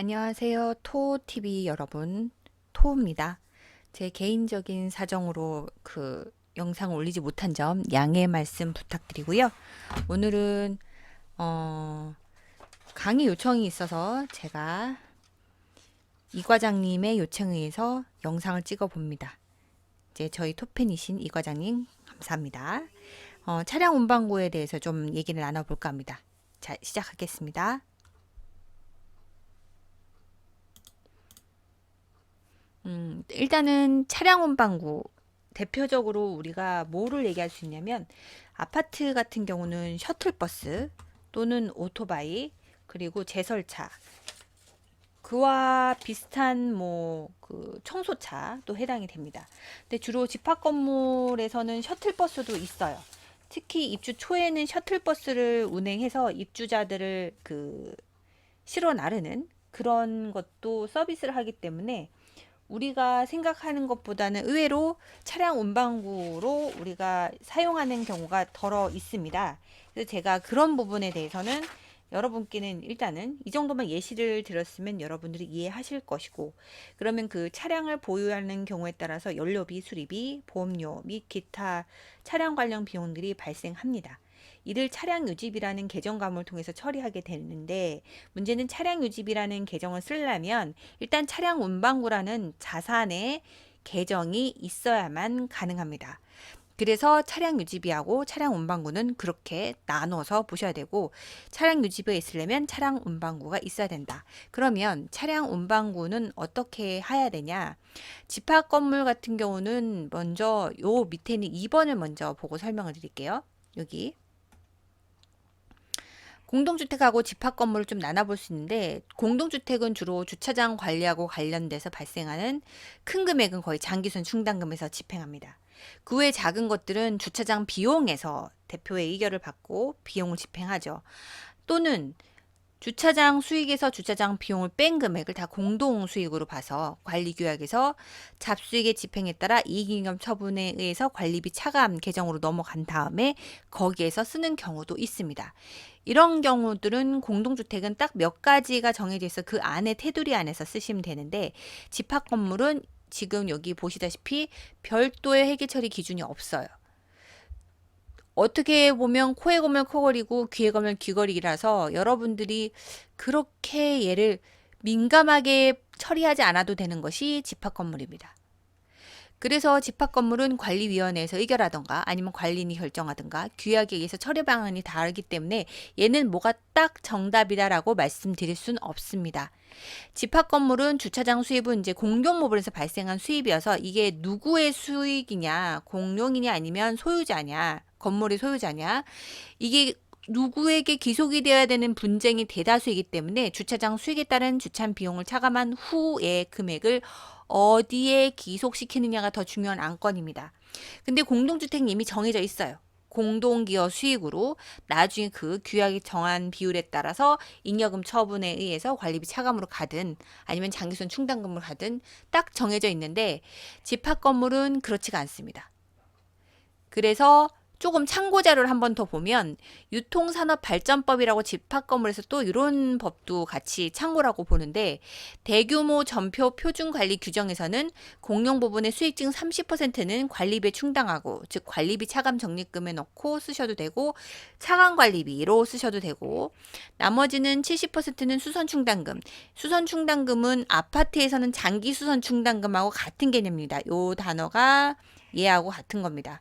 안녕하세요. 토TV 여러분. 토입니다. 제 개인적인 사정으로 그 영상을 올리지 못한 점 양해 말씀 부탁드리고요. 오늘은 어 강의 요청이 있어서 제가 이 과장님의 요청에 의해서 영상을 찍어 봅니다. 이제 저희 토팬이신 이 과장님 감사합니다. 어, 차량 운반구에 대해서 좀 얘기를 나눠볼까 합니다. 자, 시작하겠습니다. 음, 일단은 차량 운반구 대표적으로 우리가 뭐를 얘기할 수 있냐면 아파트 같은 경우는 셔틀버스 또는 오토바이 그리고 제설차 그와 비슷한 뭐 그 청소차도 해당이 됩니다. 근데 주로 집합 건물에서는 셔틀버스도 있어요. 특히 입주 초에는 셔틀버스를 운행해서 입주자들을 그 실어 나르는 그런 것도 서비스를 하기 때문에 우리가 생각하는 것보다는 의외로 차량 운반구로 우리가 사용하는 경우가 덜어 있습니다. 그래서 제가 그런 부분에 대해서는 여러분께는 일단은 이 정도만 예시를 들었으면 여러분들이 이해하실 것이고 그러면 그 차량을 보유하는 경우에 따라서 연료비, 수리비, 보험료 및 기타 차량 관련 비용들이 발생합니다. 이를 차량 유지비라는 계정감을 통해서 처리하게 되는데 문제는 차량 유지비라는 계정을 쓰려면 일단 차량 운반구라는 자산의 계정이 있어야만 가능합니다. 그래서 차량 유지비하고 차량 운반구는 그렇게 나눠서 보셔야 되고 차량 유지비가 있으려면 차량 운반구가 있어야 된다. 그러면 차량 운반구는 어떻게 해야 되냐? 집합 건물 같은 경우는 먼저 요 밑에는 2번을 먼저 보고 설명을 드릴게요. 여기 공동주택하고 집합 건물을 좀 나눠볼 수 있는데 공동주택은 주로 주차장 관리하고 관련돼서 발생하는 큰 금액은 거의 장기순 충당금에서 집행합니다. 그 외 작은 것들은 주차장 비용에서 대표의 의결을 받고 비용을 집행하죠. 또는 주차장 수익에서 주차장 비용을 뺀 금액을 다 공동 수익으로 봐서 관리 규약에서 잡수익의 집행에 따라 이익잉여 처분에 의해서 관리비 차감 계정으로 넘어간 다음에 거기에서 쓰는 경우도 있습니다. 이런 경우들은 공동주택은 딱 몇 가지가 정해져 있어 그 안에 테두리 안에서 쓰시면 되는데 집합 건물은 지금 여기 보시다시피 별도의 회계 처리 기준이 없어요. 어떻게 보면 코에 걸면 코걸이고 귀에 걸면 귀걸이라서 여러분들이 그렇게 얘를 민감하게 처리하지 않아도 되는 것이 집합 건물입니다. 그래서 집합 건물은 관리위원회에서 의결하던가 아니면 관리인이 결정하던가 규약에 의해서 처리 방안이 다르기 때문에 얘는 뭐가 딱 정답이다라고 말씀드릴 수는 없습니다. 집합 건물은 주차장 수입은 이제 공용모빌에서 발생한 수입이어서 이게 누구의 수익이냐, 공용이냐 아니면 소유자냐, 건물의 소유자냐, 이게 누구에게 기속이 되어야 되는 분쟁이 대다수이기 때문에 주차장 수익에 따른 주차 비용을 차감한 후의 금액을 어디에 기속시키느냐가 더 중요한 안건입니다. 근데 공동주택은 이미 정해져 있어요. 공동기여 수익으로 나중에 그 규약이 정한 비율에 따라서 잉여금 처분에 의해서 관리비 차감으로 가든 아니면 장기순 충당금을 가든 딱 정해져 있는데 집합 건물은 그렇지가 않습니다. 그래서 조금 참고 자료를 한 번 더 보면 유통산업발전법이라고 집합 건물에서 또 이런 법도 같이 참고라고 보는데 대규모 전표 표준 관리 규정에서는 공용 부분의 수익 중 30%는 관리비에 충당하고 즉 관리비 차감 적립금에 넣고 쓰셔도 되고 차감 관리비로 쓰셔도 되고 나머지는 70%는 수선 충당금. 수선 충당금은 아파트에서는 장기 수선 충당금하고 같은 개념입니다. 요 단어가 얘하고 같은 겁니다.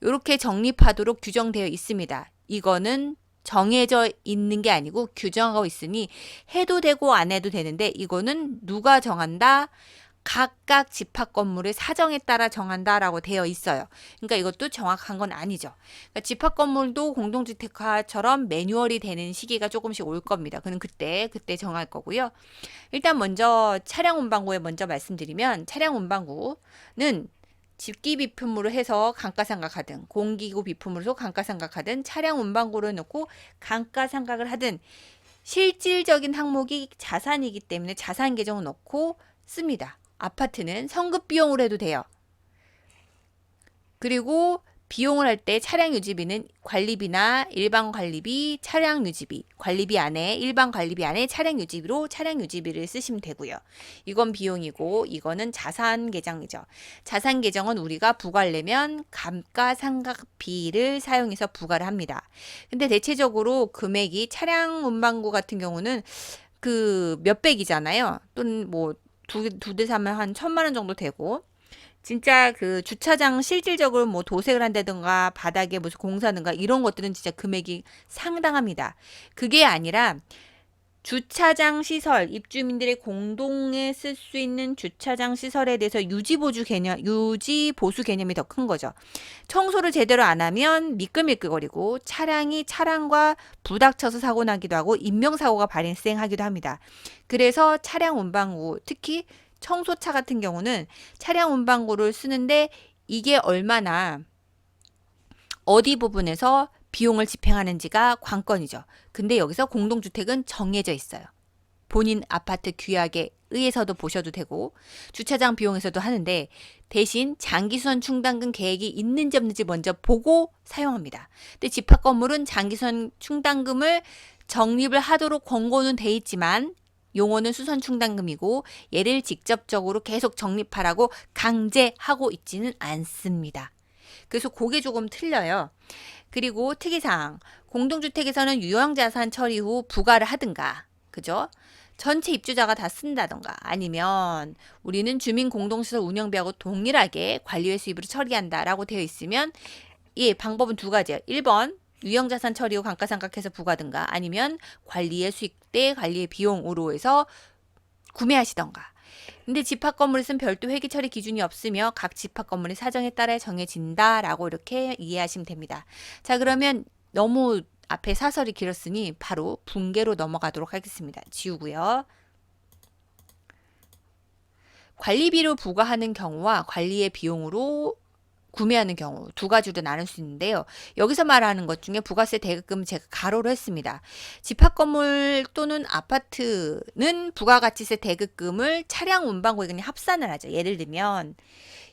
이렇게 정립하도록 규정되어 있습니다. 이거는 정해져 있는 게 아니고 규정하고 있으니 해도 되고 안 해도 되는데 이거는 누가 정한다? 각각 집합 건물의 사정에 따라 정한다라고 되어 있어요. 그러니까 이것도 정확한 건 아니죠. 그러니까 집합 건물도 공동주택화처럼 매뉴얼이 되는 시기가 조금씩 올 겁니다. 그는 그때 그때 정할 거고요. 일단 먼저 차량 운반구에 먼저 말씀드리면 차량 운반구는 집기 비품으로 해서 감가상각하든 공기구 비품으로 감가상각하든 차량 운반구를 넣고 감가상각을 하든 실질적인 항목이 자산이기 때문에 자산 계정을 넣고 씁니다. 아파트는 성급 비용으로 해도 돼요. 그리고 비용을 할 때 차량 유지비는 관리비나 일반 관리비, 차량 유지비, 관리비 안에 일반 관리비 안에 차량 유지비로 차량 유지비를 쓰시면 되고요. 이건 비용이고 이거는 자산 계정이죠. 자산 계정은 우리가 부과하려면 감가상각비를 사용해서 부과를 합니다. 근데 대체적으로 금액이 차량 운반구 같은 경우는 그 몇백이잖아요. 또는 뭐 두 두 대 사면 한 천만 원 정도 되고 진짜 그 주차장 실질적으로 뭐 도색을 한다든가 바닥에 무슨 공사든가 이런 것들은 진짜 금액이 상당합니다. 그게 아니라 주차장 시설, 입주민들의 공동에 쓸 수 있는 주차장 시설에 대해서 유지 보주 개념, 유지 보수 개념이 더 큰 거죠. 청소를 제대로 안 하면 미끌미끌거리고 차량이 차량과 부닥쳐서 사고 나기도 하고 인명사고가 발생하기도 합니다. 그래서 차량 운반구, 특히 청소차 같은 경우는 차량 운반구를 쓰는데 이게 얼마나 어디 부분에서 비용을 집행하는지가 관건이죠. 근데 여기서 공동주택은 정해져 있어요. 본인 아파트 규약에 의해서도 보셔도 되고 주차장 비용에서도 하는데 대신 장기수선 충당금 계획이 있는지 없는지 먼저 보고 사용합니다. 근데 집합 건물은 장기수선 충당금을 적립을 하도록 권고는 돼 있지만 용어는 수선 충당금이고 얘를 직접적으로 계속 적립하라고 강제하고 있지는 않습니다. 그래서 그게 조금 틀려요. 그리고 특이사항 공동주택에서는 유형자산 처리 후 부과를 하든가 그죠? 전체 입주자가 다 쓴다던가 아니면 우리는 주민 공동시설 운영비하고 동일하게 관리회 수입으로 처리한다라고 되어 있으면 예 방법은 두 가지예요. 1번 유형자산 처리 후 감가상각해서 부과든가 아니면 관리의 수익 대 관리의 비용으로 해서 구매하시던가. 근데 집합 건물에서는 별도 회계 처리 기준이 없으며 각 집합 건물의 사정에 따라 정해진다라고 이렇게 이해하시면 됩니다. 자, 그러면 너무 앞에 사설이 길었으니 바로 분계로 넘어가도록 하겠습니다. 지우고요. 관리비로 부과하는 경우와 관리의 비용으로 구매하는 경우 두 가지로 나눌 수 있는데요. 여기서 말하는 것 중에 부가세 대급금 제가 가로로 했습니다. 집합 건물 또는 아파트는 부가가치세 대급금을 차량 운반고에 그냥 합산을 하죠. 예를 들면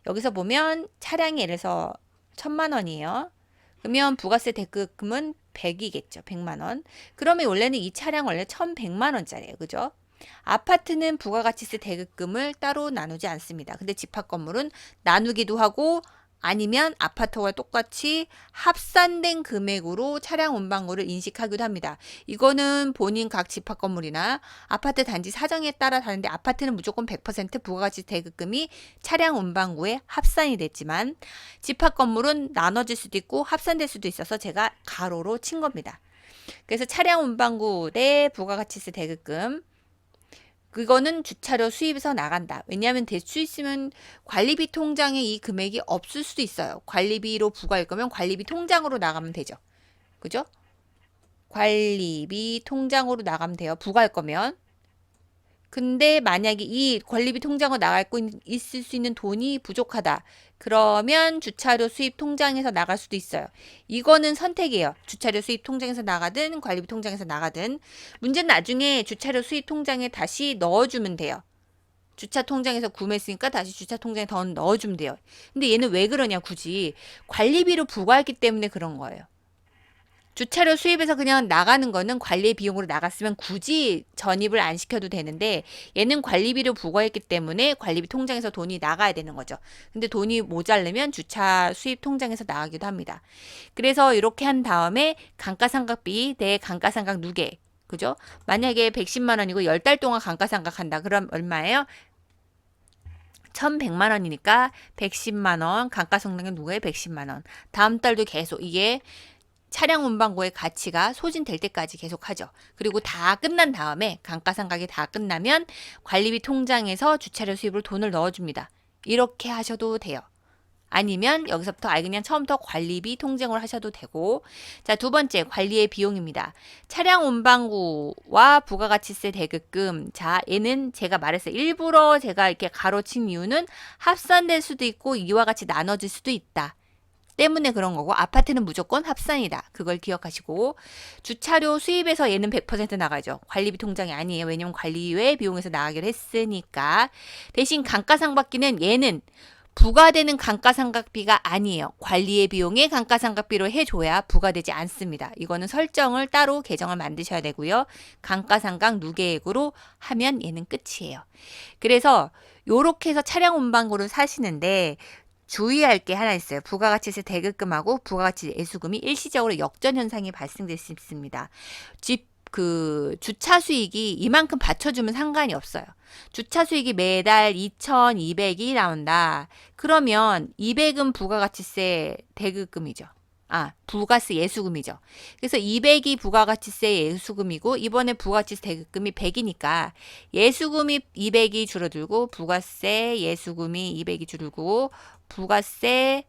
여기서 보면 차량이 예를 들어서 천만 원이에요. 그러면 부가세 대급금은 100이겠죠. 100만 원. 그러면 원래는 이 차량 원래 1100만 원짜리예요. 그죠? 아파트는 부가가치세 대급금을 따로 나누지 않습니다. 근데 집합 건물은 나누기도 하고 아니면 아파트와 똑같이 합산된 금액으로 차량 운반고를 인식하기도 합니다. 이거는 본인 각 집합 건물이나 아파트 단지 사정에 따라 다른데 아파트는 무조건 100% 부가가치 대급금이 차량 운반고에 합산이 됐지만 집합 건물은 나눠질 수도 있고 합산될 수도 있어서 제가 가로로 친 겁니다. 그래서 차량 운반구 대 부가가치세 대급금 그거는 주차료 수입에서 나간다. 왜냐하면 대출 있으면 관리비 통장에 이 금액이 없을 수도 있어요. 관리비로 부과할 거면 관리비 통장으로 나가면 되죠. 그죠? 관리비 통장으로 나가면 돼요. 부과할 거면. 근데 만약에 이 관리비 통장으로 나갈 거 있을 수 있는 돈이 부족하다. 그러면 주차료 수입 통장에서 나갈 수도 있어요. 이거는 선택이에요. 주차료 수입 통장에서 나가든 관리비 통장에서 나가든 문제는 나중에 주차료 수입 통장에 다시 넣어주면 돼요. 주차 통장에서 구매했으니까 다시 주차 통장에 더 넣어주면 돼요. 근데 얘는 왜 그러냐 굳이 관리비로 부과했기 때문에 그런 거예요. 주차료 수입에서 그냥 나가는 거는 관리 비용으로 나갔으면 굳이 전입을 안 시켜도 되는데 얘는 관리비로 부과했기 때문에 관리비 통장에서 돈이 나가야 되는 거죠. 근데 돈이 모자르면 주차 수입 통장에서 나가기도 합니다. 그래서 이렇게 한 다음에 감가상각비 대 감가상각 누계 그죠? 만약에 110만 원이고 10달 동안 감가상각 한다. 그럼 얼마예요? 1100만 원이니까 110만 원, 감가상각의 누가에 110만 원. 다음 달도 계속 이게 차량 운반고의 가치가 소진될 때까지 계속하죠. 그리고 다 끝난 다음에 감가상각이 다 끝나면 관리비 통장에서 주차료 수입으로 돈을 넣어줍니다. 이렇게 하셔도 돼요. 아니면 여기서부터 아예 그냥 처음부터 관리비 통장으로 하셔도 되고 자 두 번째 관리의 비용입니다. 차량 운반구와 부가가치세 대급금 자 얘는 제가 말했어요. 일부러 제가 이렇게 가로친 이유는 합산될 수도 있고 이와 같이 나눠질 수도 있다. 때문에 그런 거고 아파트는 무조건 합산이다. 그걸 기억하시고 주차료 수입에서 얘는 100% 나가죠. 관리비 통장이 아니에요. 왜냐면 관리외 비용에서 나가기로 했으니까 대신 감가상각비는 얘는 부과되는 감가상각비가 아니에요. 관리의 비용에 감가상각비로 해줘야 부과되지 않습니다. 이거는 설정을 따로 계정을 만드셔야 되고요. 감가상각 누계액으로 하면 얘는 끝이에요. 그래서 요렇게 해서 차량 운반고를 사시는데 주의할 게 하나 있어요. 부가가치세 대급금하고 부가가치 예수금이 일시적으로 역전 현상이 발생될 수 있습니다. 집 그 주차 수익이 이만큼 받쳐주면 상관이 없어요. 주차 수익이 매달 2,200이 나온다. 그러면 200은 부가가치세 대급금이죠. 아, 부가세 예수금이죠. 그래서 200이 부가가치세 예수금이고 이번에 부가가치세 대급금이 100이니까 예수금이 200이 줄어들고 부가세 예수금이 200이 줄고 부가세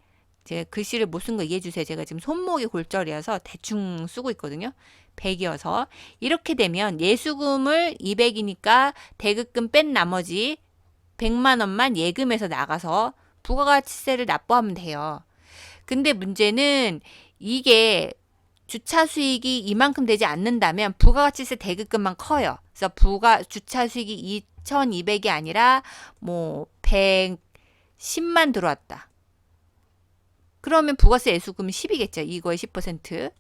제 글씨를 못 쓴 거 이해해 주세요. 제가 지금 손목이 골절이어서 대충 쓰고 있거든요. 100이어서 이렇게 되면 예수금을 200이니까 대급금 뺀 나머지 100만 원만 예금에서 나가서 부가가치세를 납부하면 돼요. 근데 문제는 이게 주차 수익이 이만큼 되지 않는다면 부가가치세 대급금만 커요. 그래서 부가 주차 수익이 2,200이 아니라 뭐 110만 들어왔다. 그러면 부가세 예수금은 10이겠죠. 이거의 10%.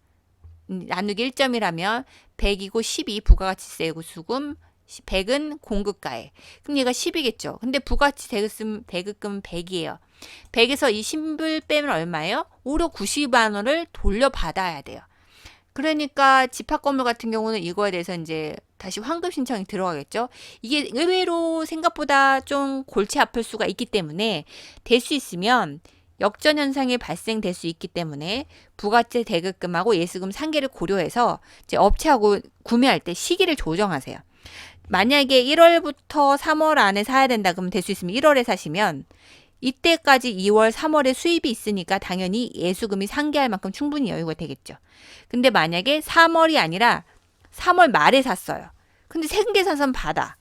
음, 나누기 1점이라면 100이고 12 부가가치세 예수금 100은 공급가액. 그럼 얘가 10이겠죠. 근데 부가가치 대급금, 대급금은 100이에요. 100에서 이 신불 빼면 얼마예요? 5, 6, 90만 원을 돌려받아야 돼요. 그러니까 집합 건물 같은 경우는 이거에 대해서 이제 다시 환급 신청이 들어가겠죠. 이게 의외로 생각보다 좀 골치 아플 수가 있기 때문에 될 수 있으면 역전 현상이 발생될 수 있기 때문에 부가세 대급금하고 예수금 상계를 고려해서 이제 업체하고 구매할 때 시기를 조정하세요. 만약에 1월부터 3월 안에 사야 된다 그러면 될 수 있으면 1월에 사시면 이때까지 2월, 3월에 수입이 있으니까 당연히 예수금이 상계할 만큼 충분히 여유가 되겠죠. 근데 만약에 3월이 아니라 3월 말에 샀어요. 근데 세금계산서는 받아.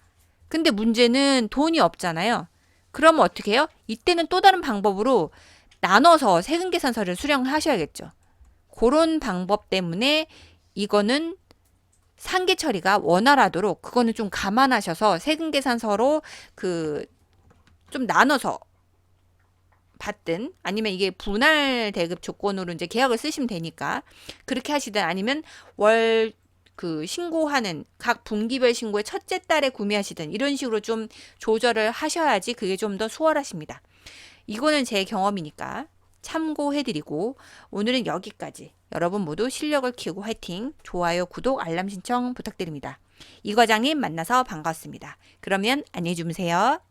근데 문제는 돈이 없잖아요. 그러면 어떻게 해요? 이때는 또 다른 방법으로 나눠서 세금 계산서를 수령하셔야겠죠. 그런 방법 때문에 이거는 상계 처리가 원활하도록 그거는 좀 감안하셔서 세금 계산서로 그 좀 나눠서 받든 아니면 이게 분할 대급 조건으로 이제 계약을 쓰시면 되니까 그렇게 하시든 아니면 월 그 신고하는 각 분기별 신고의 첫째 달에 구매하시든 이런 식으로 좀 조절을 하셔야지 그게 좀 더 수월하십니다. 이거는 제 경험이니까 참고해드리고 오늘은 여기까지 여러분 모두 실력을 키우고 화이팅 좋아요 구독 알람 신청 부탁드립니다. 이 과장님 만나서 반갑습니다. 그러면 안녕히 주무세요.